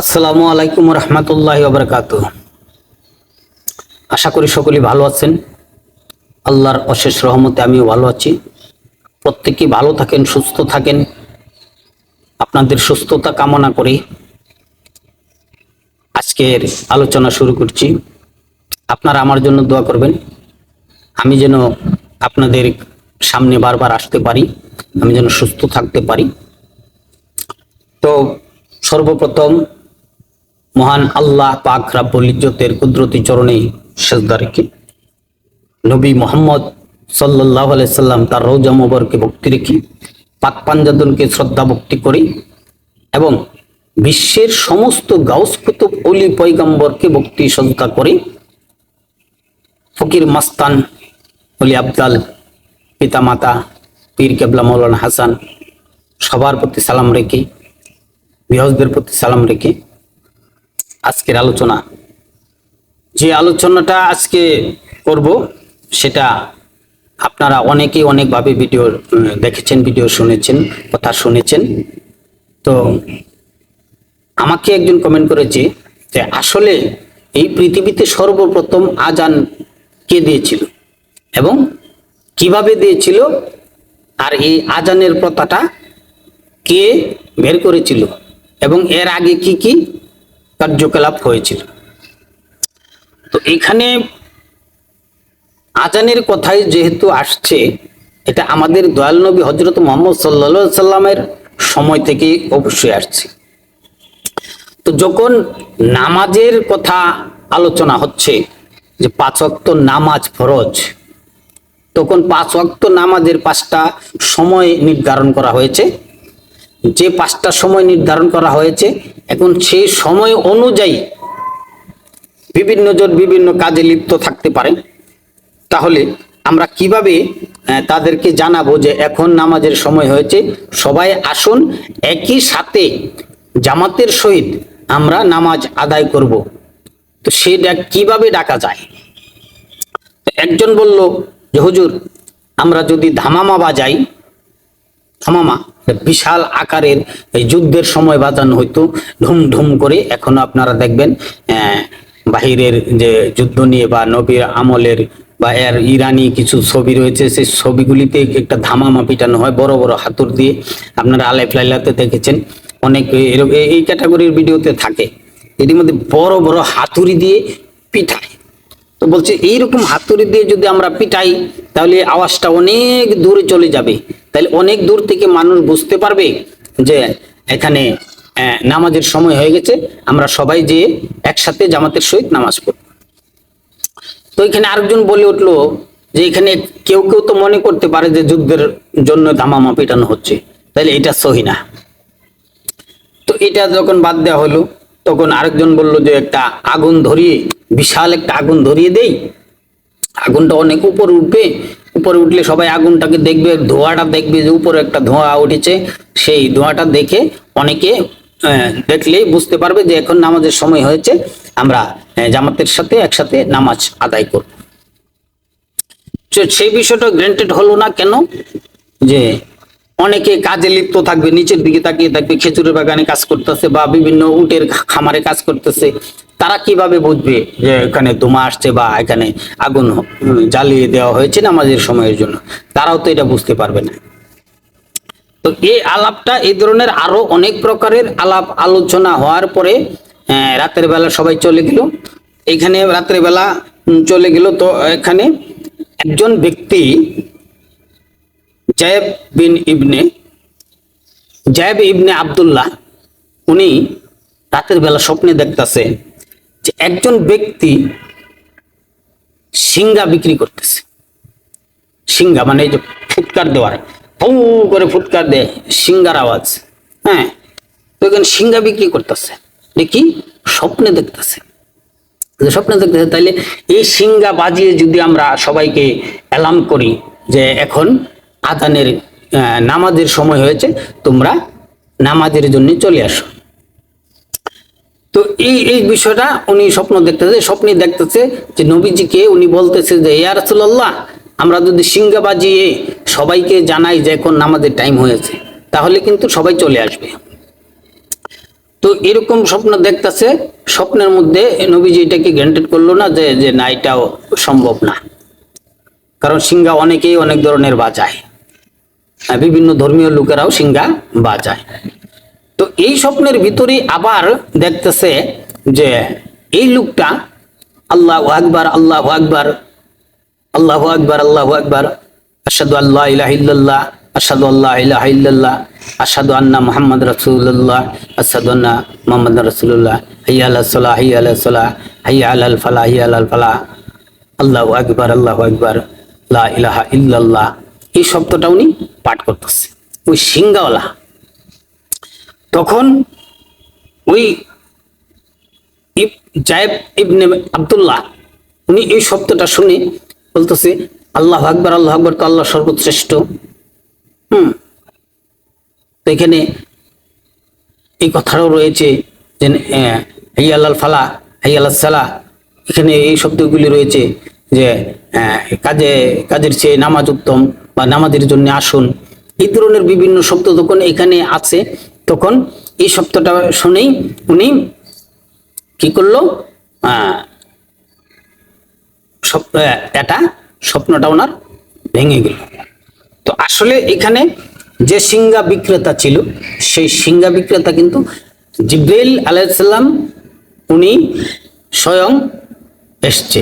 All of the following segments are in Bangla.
আসসালামু আলাইকুম রহমতুল্লাহ বরকাত আশা করি সকলেই ভালো আছেন। আল্লাহর অশেষ রহমতে আমিও ভালো আছি। প্রত্যেকেই ভালো থাকেন, সুস্থ থাকেন। আপনাদের সুস্থতা কামনা করি। আজকের আলোচনা শুরু করছি। আপনারা আমার জন্য দোয়া করবেন। আমি যেন আপনাদের সামনে বারবার আসতে পারি। আমি যেন সুস্থ থাকতে পারি। তো সর্বপ্রথম মহান আল্লাহ পাক রাব্বুল ইজ্জতের কুদরতি চরণে সেজদা রেখে নবী মোহাম্মদ সাল্লাহ সাল্লাম তার রৌজা মোবরকে ভক্তি রেখে পাক পাঞ্জাদনকে শ্রদ্ধা ভক্তি করি এবং বিশ্বের সমস্ত গাউস কুতুব অলি পৈগম্বরকে ভক্তি শ্রদ্ধা করে ফকির মাস্তান অলি আবদাল পিতামাতা পীর কেবলা মৌলানা হাসান সবার প্রতি সালাম রেখে, বিহজদের প্রতি সালাম রেখে আজকের আলোচনা। যে আলোচনাটা আজকে করব, সেটা আপনারা অনেকেই অনেকভাবে ভিডিও দেখেছেন, ভিডিও শুনেছেন, কথা শুনেছেন। তো আমাকে একজন কমেন্ট করেছে যে, আসলে এই পৃথিবীতে সর্বপ্রথম আজান কে দিয়েছিল এবং কীভাবে দিয়েছিল আর এই আজানের প্রথাটা কে বের করেছিল এবং এর আগে কি কি কার্যকলাপ হয়েছিল। তো এখানে আজানের কথাই যেহেতু আসছে, এটা আমাদের দয়াল নবী হজরত মোহাম্মদ সাল্লা সাল্লামের সময় থেকেই অবশ্যই আসছে। তো যখন নামাজের কথা আলোচনা হচ্ছে, যে পাঁচ ওয়াক্ত নামাজ ফরজ, তখন পাঁচ ওয়াক্ত নামাজের পাঁচটা সময় নির্ধারণ করা হয়েছে। যে পাঁচটা সময় নির্ধারণ করা হয়েছে, এখন সেই সময় অনুযায়ী বিভিন্ন জন বিভিন্ন কাজে লিপ্ত থাকতে পারে। তাহলে আমরা কীভাবে তাদেরকে জানাব যে এখন নামাজের সময় হয়েছে, সবাই আসুন, একই সাথে জামাতের সহিত আমরা নামাজ আদায় করব। তো সেটা কীভাবে ডাকা যায়? একজন বলল যে, হুজুর, আমরা যদি ধামামা বাজাই থামামা বিশাল আকারের যুদ্ধের সময় বাজানো হইতো। ঢুম ঢুম করে এখনও আপনারা দেখবেন বাহিরের যে যুদ্ধ নিয়ে বা নবীর আমলের বা এর ইরানি কিছু ছবি রয়েছে, সেই ছবিগুলিতে একটা ধামামা পিটানো হয়, বড় বড় হাতুর দিয়ে। আপনারা আলাই ফ্লাইলাতে দেখেছেন, অনেক এই ক্যাটাগরির ভিডিওতে থাকে। এর মধ্যে বড় বড় হাতুড়ি দিয়ে পিঠায় তো বলছে, এইরকম হাতুড়ি দিয়ে যদি আমরা পিটাই, তাহলে আওয়াজটা অনেক দূরে চলে যাবে। তাহলে অনেক দূর থেকে মানুষ বুঝতে পারবে যে এখানে নামাজের সময় হয়ে গেছে, আমরা সবাই যে একসাথে জামাতের সহিত নামাজ পড়ব। তো এখানে আরেকজন বলে উঠল যে এখানে কেউ কেউ তো মনে করতে পারে যে যুদ্ধের জন্য ধামামা পিটানো হচ্ছে। তাহলে এটা সহি না। তো এটা যখন বাদ দেওয়া হলো, তখন আরেকজন বলল যে একটা আগুন ধরিয়ে, বিশাল একটা আগুন ধরিয়ে দেই আগুনটা অনেক উপরে উঠবে। উপরে উঠলে সবাই আগুনটাকে দেখবে, ধোঁয়াটা দেখবে যে উপরে একটা ধোঁয়া উঠেছে। সেই ধোঁয়াটা দেখে অনেকে দেখলেই বুঝতে পারবে যে এখন নামাজের সময় হয়েছে। আমরা জামাতের সাথে একসাথে নামাজ আদায় করব। সেই বিষয়টা গ্রান্টেড হলো না কেন? যে অনেকে কাজে লিপ্ত থাকবে, নিচের দিকে তাকিয়ে থাকবে, খেজুরের বাগানে কাজ করতেছে বা বিভিন্ন উটের খামারে কাজ করতেছে, তারা কীভাবে বুঝবে যে এখানে ধোঁয়া আসছে বা এখানে আগুন জ্বালিয়ে দেওয়া হয়েছে নামাজের সময়ের জন্য? তারাও তো এটা বুঝতে পারবে না। তো এই আলাপটা, এই ধরনের আরও অনেক প্রকারের আলাপ আলোচনা হওয়ার পরে রাতের বেলা সবাই চলে গেল। এখানে রাতের বেলা চলে গেল, তো এখানে একজন ব্যক্তি জায়েব বিন ইবনে, জায়েব ইবনে আব্দুল্লাহ, উনি রাতের বেলা স্বপ্নে দেখতেছে যে একজন ব্যক্তি সিঙ্গা বিক্রি করতেছে। সিঙ্গা মানে এই যে ফুটকার দেওয়ার ফৌ করে ফুটকার দেয় সিঙ্গার আওয়াজ। হ্যাঁ তো এখানে সিঙ্গা বিক্রি করতেছে। দেখি স্বপ্নে দেখতেছে। স্বপ্নে দেখতেছে, তাইলে এই সিঙ্গা বাজিয়ে যদি আমরা সবাইকে অ্যালার্ম করি যে এখন আদানের নামাজের সময় হয়েছে, তোমরা নামাজের জন্য চলে আসো। তো এই এই বিষয়টা উনি স্বপ্ন দেখতেছে স্বপ্নে দেখতেছে যে নবীজিকে উনি বলতেছে যে, ইয়া রাসূলুল্লাহ, আমরা যদি সিঙ্গা বাজিয়ে সবাইকে জানাই যে এখন নামাজের টাইম হয়েছে, তাহলে কিন্তু সবাই চলে আসবে। তো এরকম স্বপ্ন দেখতেছে, স্বপ্নের মধ্যে নবীজি এটাকে গ্যান্টেড করল না যে যে না, এটাও সম্ভব না। কারণ সিংহা অনেকেই অনেক ধরনের বাজায়। বিভিন্ন ধর্মীয় লোকেরাও সিংহা বাজায়। তো এই স্বপ্নের ভিতরে আবার দেখতেছে যে এই লোকটা আল্লাহ আকবার আল্লাহ আকবার, আল্লাহু আকবার আল্লাহু আকবার, আশহাদু আল্লাহ ইলাহা ইল্লাল্লাহ, আশহাদু আল্লাহ ইলাহা ইল্লাল্লাহ, আশহাদু আন্না মুহাম্মদ রাসূলুল্লাহ, আশহাদু আন্না মুহাম্মদ রাসূলুল্লাহ, হাইয়া আলাস সালাহ, হাইয়া আলাস সালাহ, হাইয়া আলাল ফালাহ, হাইয়া আলাল ফালাহ। আল্লাহু আকবার আল্লাহু আকবার, লা ইলাহা ইল্লাল্লাহ। এই শব্দটা উনি পাঠ করতেছে। ওই সিংগাওয়ালা। তখন ওই জায়েব ইবনে আব্দুল্লাহ, উনি এই শব্দটা শুনে বলতেছে, আল্লাহ আকবর আল্লাহ আকবর, তো আল্লাহ সর্বশ্রেষ্ঠ। হুম। তো এখানে এই কথাটাও রয়েছে যে হাই আল্লাহ ফালা হাই আল্লাহ সালা। এখানে এই শব্দগুলি রয়েছে যে কাজে, কাজের চেয়ে নামাজ উত্তম। বা নামাজের জন্য আসুন। এই ধরনের বিভিন্ন শব্দ যখন এখানে আছে, তখন এই শব্দটা শুনেই উনি কি করল? এটা স্বপ্নটা ওনার ভেঙে গেল। তো আসলে এখানে যে সিঙ্গা বিক্রেতা ছিল, সেই সিঙ্গা বিক্রেতা কিন্তু জিব্রাইল আলাইসাল্লাম উনি স্বয়ং এসছে।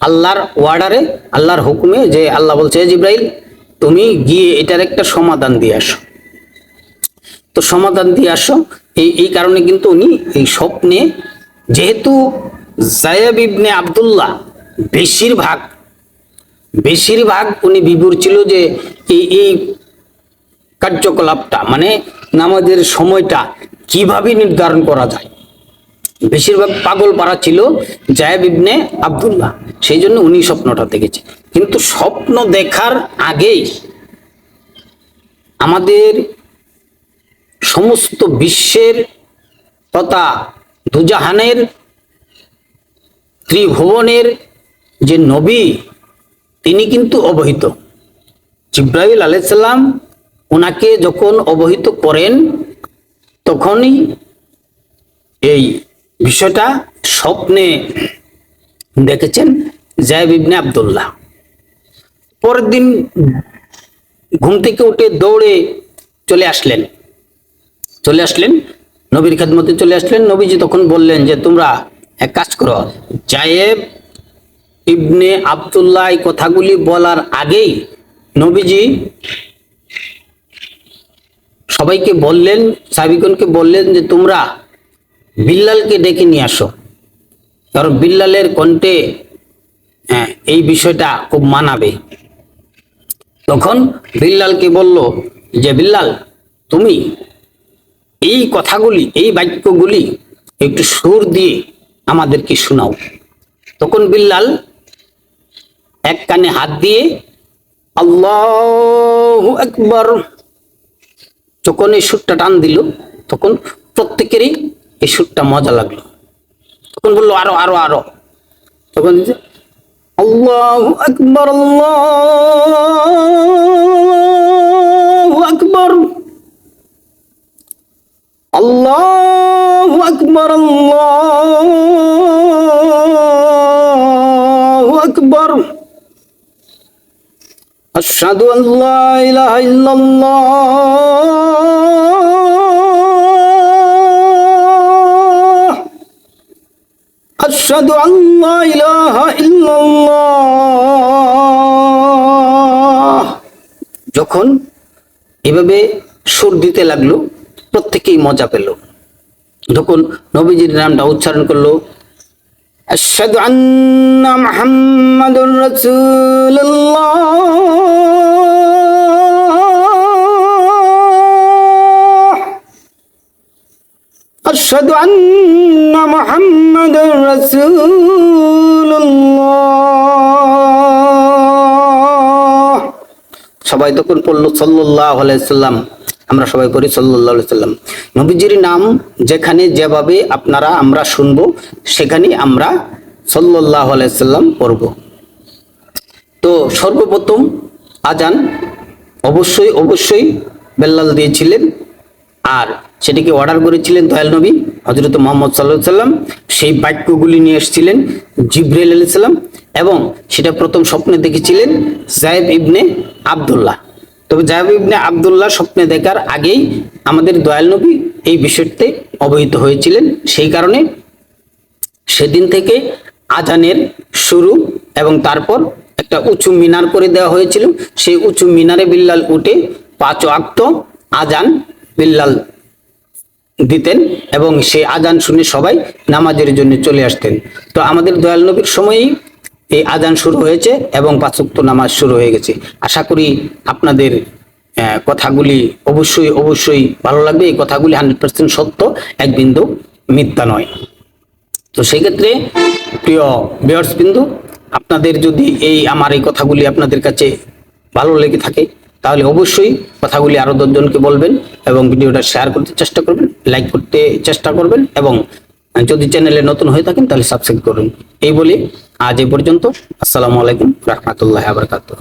আল্লাহর ওয়ার্ডারে, আল্লাহর হুকুমে যে আল্লাহ বলছে "হে জিব্রাইল, তুমি গিয়ে এটার একটা সমাধান দিয়ে আসো। তো সমাধান দিয়ে আসো। এই এই কারণে কিন্তু উনি এই স্বপ্নে, যেহেতু জায়াব ইবনে আব্দুল্লাহ বেশিরভাগ বেশিরভাগ উনি বিভোর ছিল যে এই এই কার্যকলাপটা মানে নামাজের সময়টা কীভাবে নির্ধারণ করা যায়। বেশিরভাগ পাগল পাড়া ছিল জায়াব ইবনে আব্দুল্লাহ। সেই জন্য উনি স্বপ্নটা দেখেছে কিন্তু স্বপ্ন দেখার আগেই আমাদের সমস্ত বিশ্বের তথা দুজাহানের ত্রিভুবনের যে নবী, তিনি কিন্তু অবহিত। জিব্রাহিল আলাইসাল্লাম ওনাকে যখন অবহিত করেন, তখনই এই বিষয়টা স্বপ্নে দেখেছেন জায়ব ইবনে আবদুল্লাহ। পরের দিন ঘুম থেকে উঠে দৌড়ে চলে আসলেন। চলে আসলেন, নবীর খেদমতে চলে আসলেন। নবীজি তখন বললেন যে, তোমরা এক কাজ করো, জায়েব ইবনে আবদুল্লাহ এই কথাগুলি বলার আগেই নবীজি সবাইকে বললেন সাবিগণকে বললেন যে, তোমরা বিল্লালকে ডেকে নিয়ে আসো। কারণ বিল্লালের কণ্ঠে হ্যাঁ, এই বিষয়টা খুব মানাবে। তখন বিল্লালকে বলল যে বিল্লাল তুমি এই কথাগুলি এই বাক্যগুলি একটু সুর দিয়ে আমাদেরকে শোনাও। তখন বিল্লাল এক কানে হাত দিয়ে আল্লাহ একবার যখন এই সুরটা টান দিল। তখন প্রত্যেকেরই এই সুরটা মজা লাগল। তখন বললো আরো আরো আরো তখন দিছে, আল্লাহ আকবর আল্লাহ আকবর আল্লাহ আকবর আল্লাহ আকবর أشهد أن لا إله إلا الله أشهد أن لا إله إلا الله যখন এভাবে সুর দিতে লাগলো প্রত্যেকেই মজা পেল যখন নবীজির নামটা উচ্চারণ করলো أشهد أن محمد رسول الله أشهد أن محمد رسول الله সবাই তখন পড়লো সাল্লাহ আলাইসাল্লাম আমরা সবাই করি সাল্লাহ সাল্লাম নবীজির নাম যেখানে যেভাবে আপনারা আমরা শুনবো সেখানে আমরা সাল্লাহ আলাইসাল্লাম পড়ব তো সর্বপ্রথম আজান অবশ্যই অবশ্যই বেল্লাল দিয়েছিলেন আর সেটিকে অর্ডার করেছিলেন দয়াল নবী হজরত মোহাম্মদ সাল্লাহ সাল্লাম সেই বাক্যগুলি নিয়ে এসেছিলেন জিব্রাইল আলাইহিস সালাম এবং সেটা প্রথম স্বপ্নে দেখেছিলেন জায়েব ইবনে আব্দুল্লাহ। তবে জায়েব ইবনে আবদুল্লাহ স্বপ্নে দেখার আগেই আমাদের দয়াল নবী এই বিষয়টিতে অবহিত হয়েছিলেন। সেই কারণে সেদিন থেকে আজানের শুরু এবং তারপর একটা উঁচু মিনার করে দেওয়া হয়েছিল। সেই উঁচু মিনারে বিল্লাল উঠে পাঁচ আক্ত আজান বিল্লাল দিতেন এবং সেই আজান শুনে সবাই নামাজের জন্য চলে আসতেন। তো আমাদের দয়াল নবীর সময়ই এই আজান শুরু হয়েছে এবং পাঁচক্ত নামাজ শুরু হয়ে গেছে। আশা করি আপনাদের কথাগুলি অবশ্যই অবশ্যই ভালো লাগবে। এই কথাগুলি হান্ড্রেড পার্সেন্ট সত্য, এক বিন্দু মিথ্যা নয়। তো সেই ক্ষেত্রে প্রিয় বিয়ার্স বিন্দু, আপনাদের যদি এই, আমার এই কথাগুলি আপনাদের কাছে ভালো লেগে থাকে তাহলে অবশ্যই কথাগুলি আরও দশজনকে বলবেন এবং ভিডিওটা শেয়ার করতে চেষ্টা করবেন লাইক করতে চেষ্টা করবেন এবং যদি চ্যানেলে নতুন হয়ে থাকেন তাহলে সাবস্ক্রাইব করুন। এই বলে আজ এই পর্যন্ত। আসসালামু আলাইকুম, রহমতুল্লাহ আবরকাতুহ